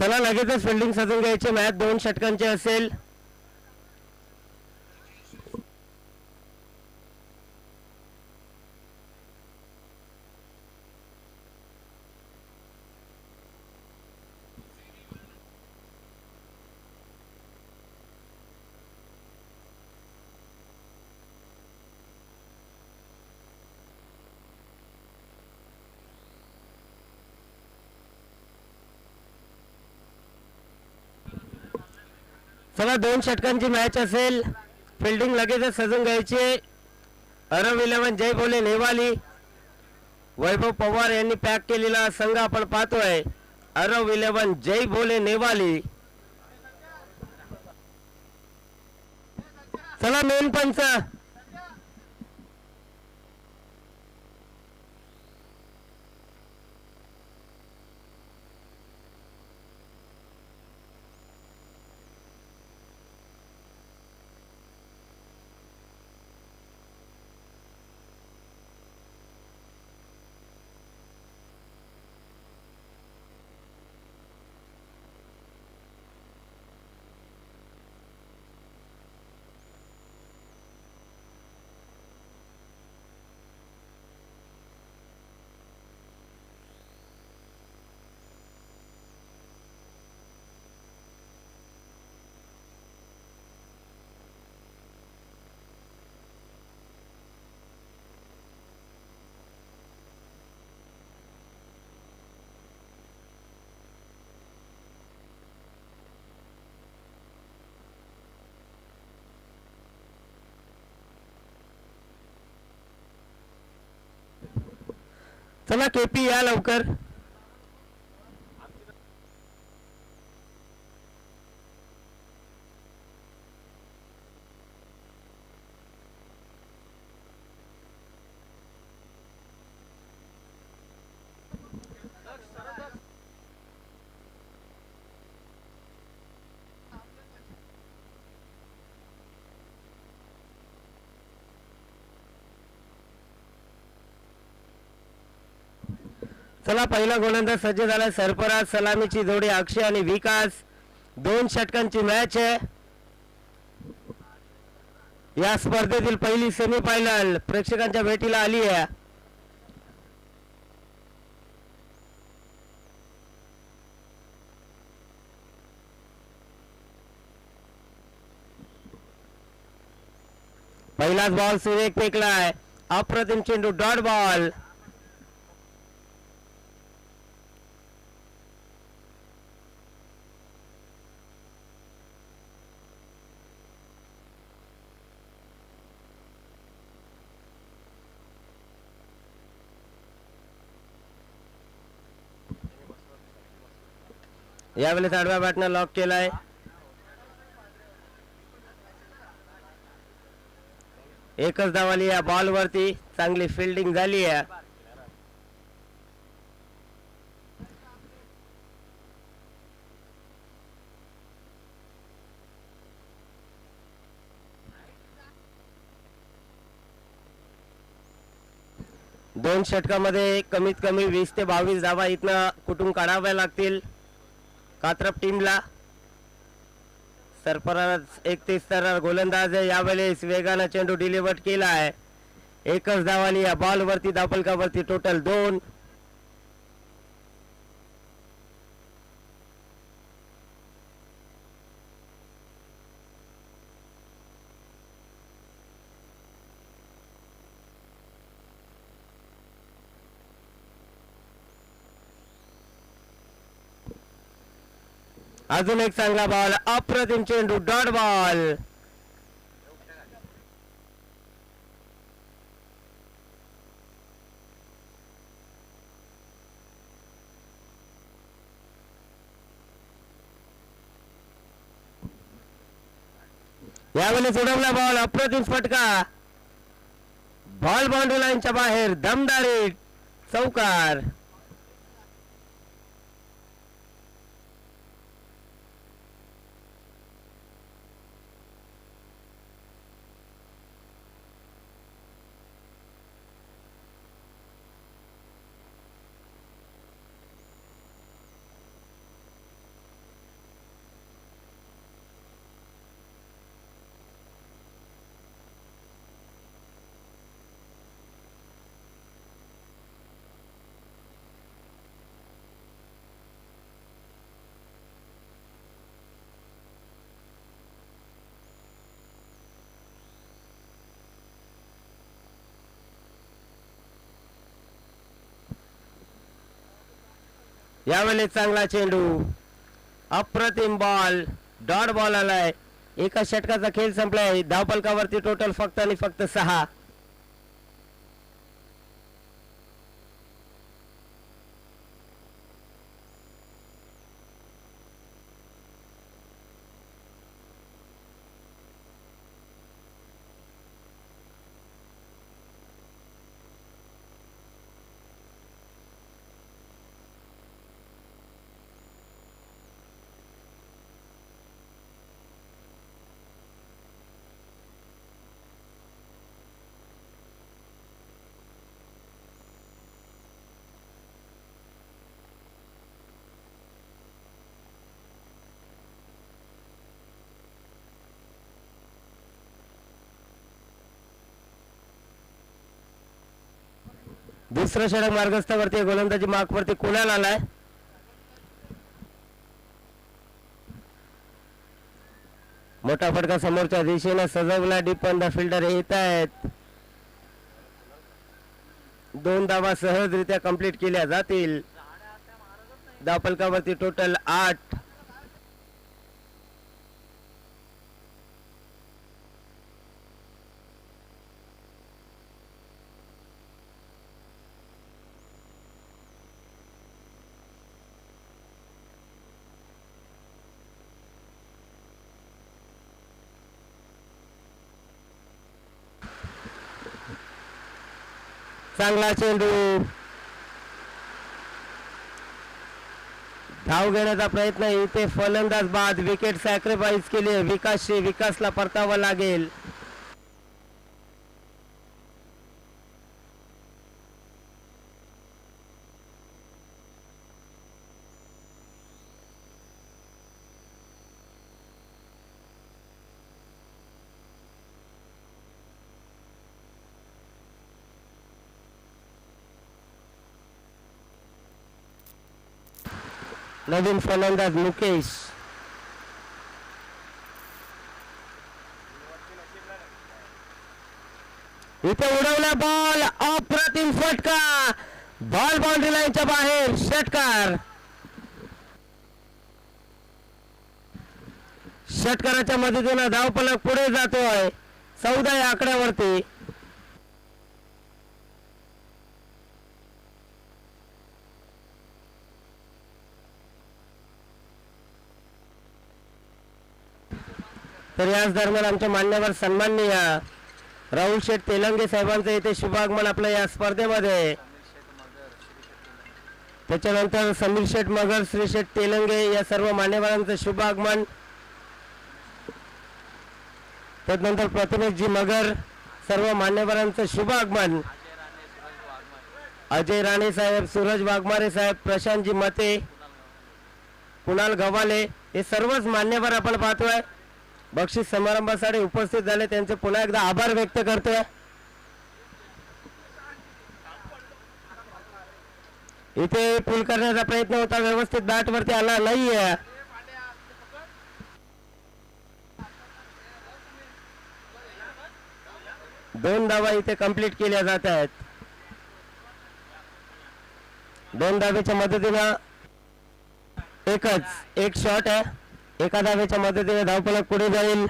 चला लगेचच फिल्डिंग सजून घ्यायची. मॅच दोन षटकांची असेल. चला दोन षटकांची मॅच असेल. फिल्डिंग लगेचच सजून घ्यायची अरब इलेव्हन जय बोले नेवाली. वैभव पवार यांनी पॅक केलेला संघ आपण पाहतोय. अरब इलेव्हन जय बोले नेवाली. चला मेन पंच. चला केपी या लवकर. चला पहिला गोलंदाज सज्ज झाला. सरफराज सलामीची जोडी अक्षय आणि विकास. दोन षटकांची मॅच आहे. या स्पर्धेतील पहिली सेमीफायनल प्रेक्षकांच्या भेटीला आली आहे. पहिलाच बॉल सुरेख फेकलाय. अप्रतिम चेंडू डॉट बॉल यावेळेस आडव्या बॅटनं लॉक केलाय. एकच धावाली या बॉल वरती चांगली फिल्डिंग झाली आहे. दोन षटकामध्ये कमीत कमी वीस ते बावीस धावा इथनं कुठून काढाव्या लागतील? कात्रप टीमला सरफराज एकतीस तर गोलंदाज आहे यावेळेस वेगानं चेंडू डिलिव्हर केला आहे. एकच धावाली या बॉलवरती दापलकावरती टोटल दोन. अजून एक चांगला बॉल अप्रतिम चेंडू डॉट बॉल यावेळी उडवला बॉल अप्रतिम फटका. बॉल बाउंड्री लाईनच्या बाहेर दमदारी चौकार. यावेळी चांगला चेंडू. अप्रतिम बॉल डॉट बॉल आलाय. एका षटकाचा खेळ संपलाय. धावपलकावरती टोटल फक्त आणि फक्त सहा. दुसरं षटक मार्गस्थावरती गोलंदाजी मार्कवरती कुणाला आलाय? मोठा फटका समोरच्या दिशेने सजवला. डिपन फिल्डर येत आहेत. दोन धावा सहजरित्या कंप्लीट केल्या जातील. धावपलकावरती टोटल आठ. चांगला चेंडू धाव घेण्याचा प्रयत्न इथे फलंदाज बाद. विकेट सॅक्रिफाईस केली विकासशी विकासला परतावं लागेल. नवीन फलंदाज मुकेश इथे उडवला बॉल अप्रतिम फटका. बॉल बाउंड्री लाईनच्या बाहेर षटकार षटकाराच्या मदतीनं धावपलक पुढे जातोय. चौदा या आकड्यावरती. तर याच दरम्यान आमच्या मान्यवर सन्माननीय राहुल शेठ तेलंगे साहेबांचं इथे शुभागमन आपलं या स्पर्धेमध्ये. त्याच्यानंतर समीर शेठ मगर श्री शेठ तेलंगे या सर्व मान्यवरांचं शुभागमन त्यानंतर प्रतिमेशजी मगर सर्व मान्यवरांचं शुभागमन अजय राणे साहेब सूरज वाघमारे साहेब प्रशांतजी मते कुणाल गव्हाले हे सर्वच मान्यवर आपण पाहतोय. बक्षीस समारंभासाठी उपस्थित झाले. त्यांचे पुन्हा एकदा आभार व्यक्त करतोय. इथे पूल करण्याचा प्रयत्न होता. व्यवस्थित बॅट वरती आला नाहीये. दोन धावा इथे कंप्लीट केल्या जात आहेत. दोन धावेच्या मदतीनं एकच एक शॉट आहे. एका धावेच्या मदतीने धावपलक पुढे जाईल.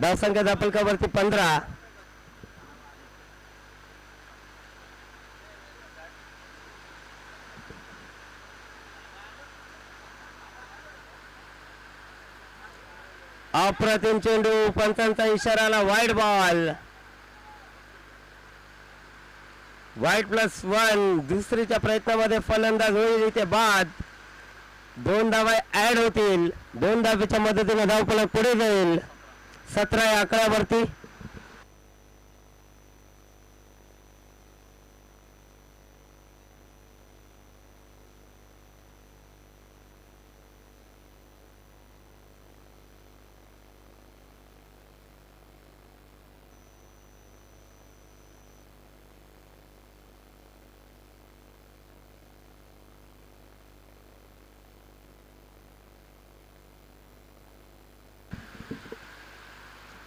धावसंख्या धापलकावरती पंधरा. अप्रतिम चेंडू पंचांचा इशाराला वाईट बॉल वाईट प्लस वन दुसरीच्या प्रयत्नामध्ये फलंदाज होईल इथे बाद. दोन धावा ऍड होतील. दोन धावेच्या मदतीने धावपलक पुढे जाईल. सतरा या अकरावरती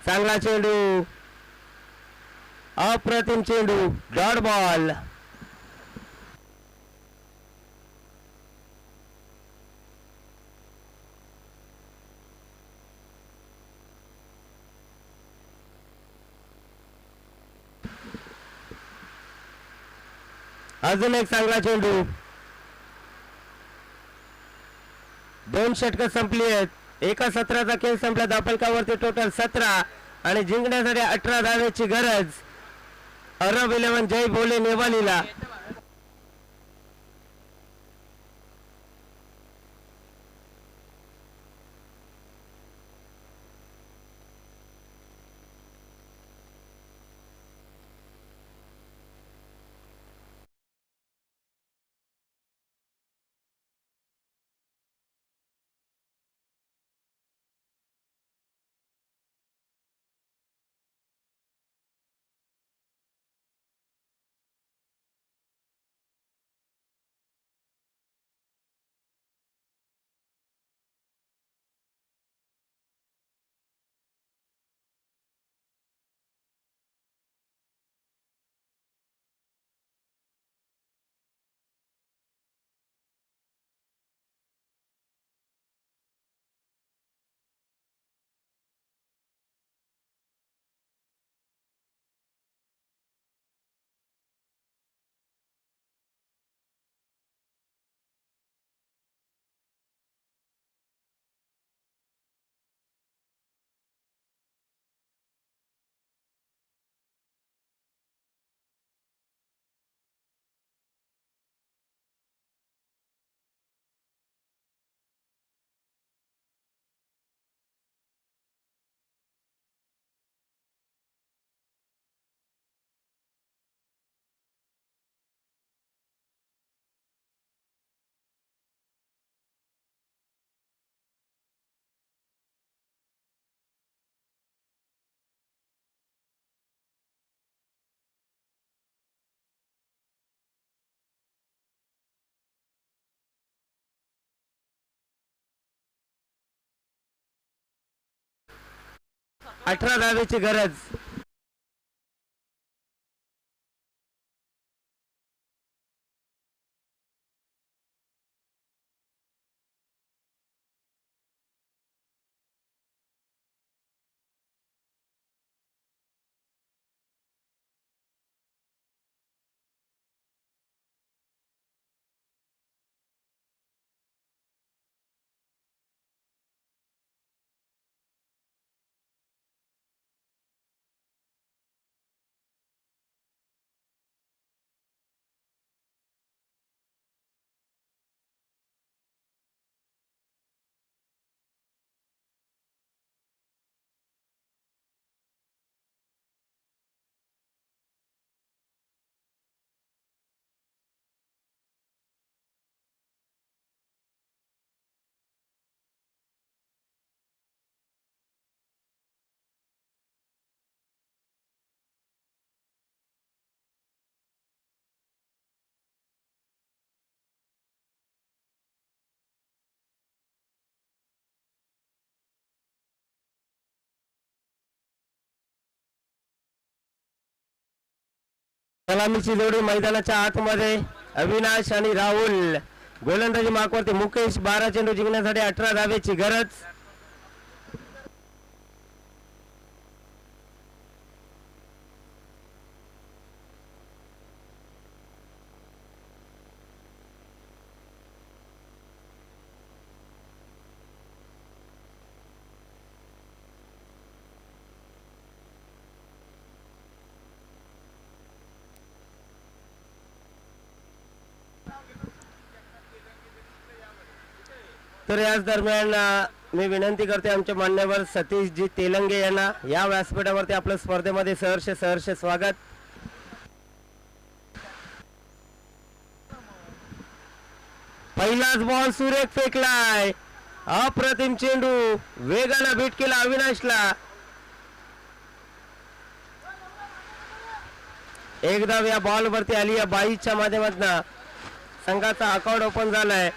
चांगला चेंडू. अप्रतिम चेंडू डॉट बॉल. अजून एक चांगला चेंडू. दोन षटक संपली आहेत. एका सतराचा खेळ संपला. दापलकावरती टोटल सतरा. आणि जिंकण्यासाठी अठरा धाव्याची गरज. अरब इलेव्हन जय बोले नेवालीला. अठरा दहावीची गरज. सलामीची जोडी मैदानाच्या आतमध्ये अविनाश आणि राहुल. गोलंदाजी मार्कवरती मुकेश बारा चेंडू जिंकण्यासाठी अठरा धावेची गरज. तर याच दरम्यान मी विनंती करते आमचे मान्यवर सतीशजी तेलंगे यांना या व्यासपीठावरती आपल्या स्पर्धेमध्ये सहर्ष सहर्ष स्वागत. पहिलाच बॉल सुरेख फेकलाय. अप्रतिम चेंडू वेगानं भेट केला अविनाशला. एकदा या बॉल वरती आली या बाईच्या माध्यमातून. संघाचा अकाउंट ओपन झालाय.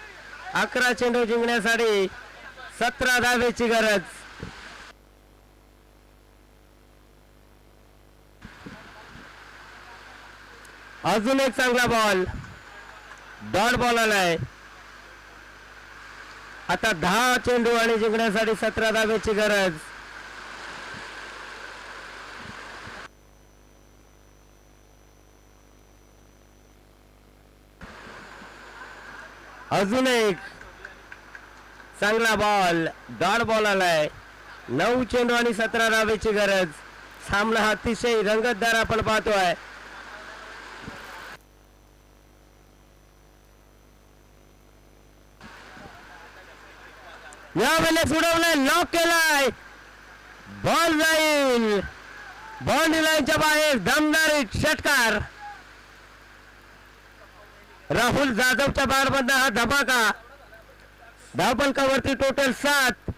अकरा चेंडू जिंकण्यासाठी सतरा धावेची गरज. अजून एक चांगला बॉल डॉट बॉल आलाय आता दहा चेंडू आणि जिंकण्यासाठी सतरा धाब्याची गरज. अजून एक चांगला बॉल डॉट बॉल आलाय नऊ चेंडू आणि सतरा धाब्याची गरज. सामना हा अतिशय रंगतदार आपण पाहतोय. यावेळेस उडवलाय लॉक केलाय. बॉल जाईल बाउंड्री लाईनच्या बाहेर दमदार षटकार. राहुल जाधवच्या बारमधनं हा धमाका. धावपलकावरती टोटल सात.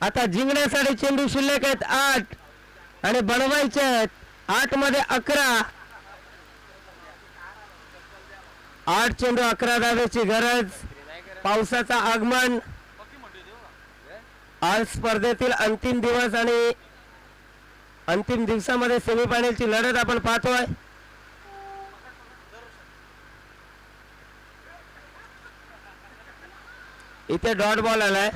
आता जिंकण्यासाठी चेंडू शिल्लक आहेत आठ. आणि बनवायचे आहेत आठमध्ये अकरा. आठ चेंडू अकरा धाव्याची गरज. पावसाचा आगमन. आज स्पर्धेतील अंतिम दिवस आणि अंतिम दिवसामध्ये सेमीफायनलची लढत आपण पाहतोय. इथे डॉट बॉल आलाय.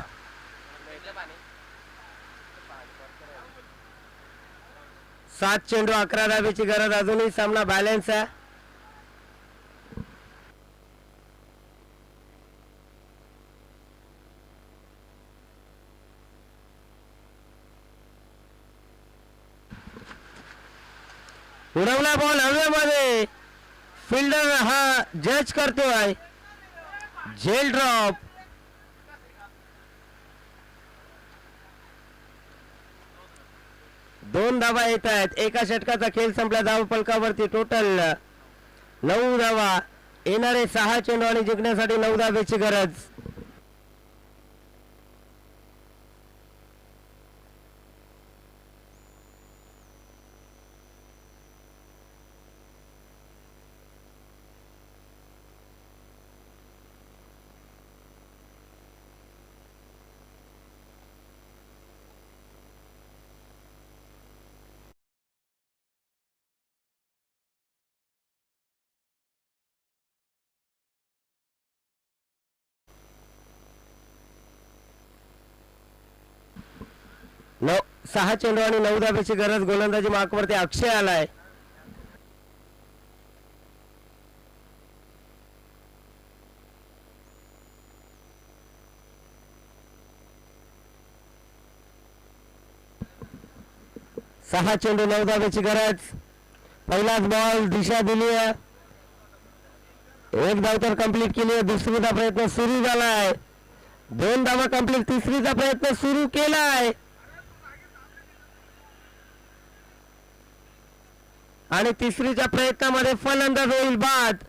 सात चेंडू अकरा धावेची गरज अजूनही सामना बॅलन्स आहे. उडवला बॉल हवेमध्ये. फिल्डर हा जज करतोय. झेल ड्रॉप दोन धावा येत आहेत एका षटकाचा खेळ संपला. धाव फलकावरती टोटल नऊ धावा. येणारे सहा चेंडू आणि जिंकण्यासाठी नऊ धावेची गरज नऊ सहा चेंडू आणि नऊ धाब्याची गरज. गोलंदाजी मार्कवरती अक्षय आलाय. सहा चेंडू नऊ धाब्याची गरज. पहिलाच बॉल दिशा दिली आहे. एक धाव तर कंप्लीट केली आहे. दुसरीचा प्रयत्न सुरू झालाय. दोन धावा कंप्लीट तिसरीचा प्रयत्न सुरू केलाय. आणि तिसरीच्या प्रयत्नामध्ये फलंदाज होईल बाद.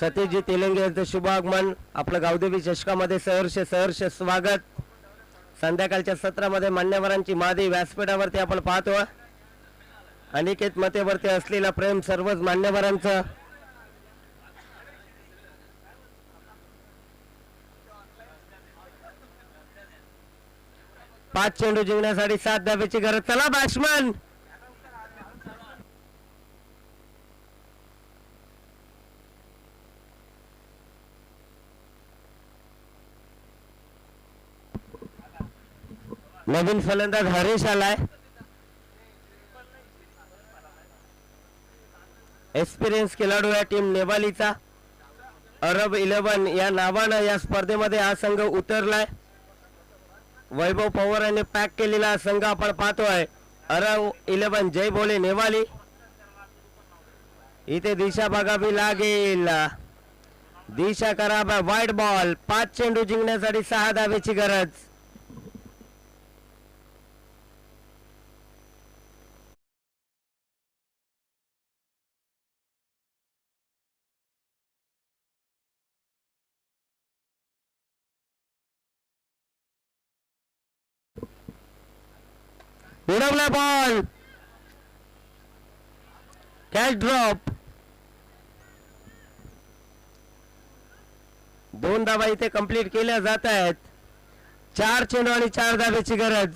सतीजी तेलंगे यांचं शुभ आगमन. आपलं गावदेवी चषकामध्ये सहर्ष सहर्ष स्वागत. संध्याकाळच्या सत्रामध्ये मान्यवरांची मादी व्यासपीठावरती आपण पाहतो. अनिकेत मतेवरती असलेला प्रेम सर्वच मान्यवरांचं. पाच चेंडू जिंकण्यासाठी सात धाब्याची गरज. चला बॅट्समन नवीन फलंदाज हरीश आलाय. एक्सपिरियन्स खेळाडू या टीम नेवालीचा. अरब इलेव्हन या नावानं या स्पर्धेमध्ये हा संघ उतरलाय. वैभव पवार यांनी पॅक केलेला संघ आपण पाहतोय. अरब इलेव्हन जय बोले नेवाली. इथे दिशा बघावी लागेल. दिशा करा वाईट बॉल पाच चेंडू जिंकण्यासाठी सहा धावेची गरज. उडवला बॉल कॅच ड्रॉप दोन धाबा इथे कंप्लीट केल्या जात आहेत. चार चेंडू आणि चार धाब्याची गरज.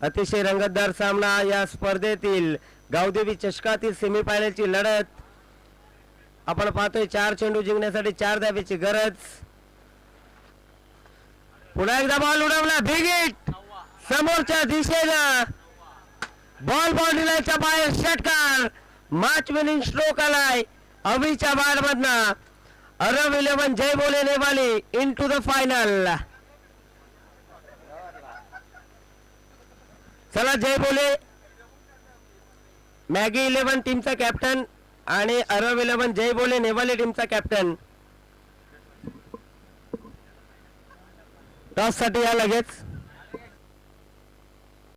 अतिशय रंगतदार सामना या स्पर्धेतील गावदेवी चषकातील सेमीफायनलची लढत. आपण पाहतोय चार चेंडू जिंकण्यासाठी चार धाब्याची गरज. पुन्हा एकदा बॉल उडवला बिग समोरच्या दिशेनं. बॉल बाउंड्री बाहेर षटकार. मॅच विनिंग स्ट्रोक आलाय. अभिच्या बार मधनं अरब इलेव्हन जय बोले नेवाली. इन टू द फायनल चला जय बोले. मॅगी इलेव्हन टीमचा कॅप्टन आणि अरब इलेव्हन जय बोले नेवाली टीमचा कॅप्टन टॉससाठी या लगेच.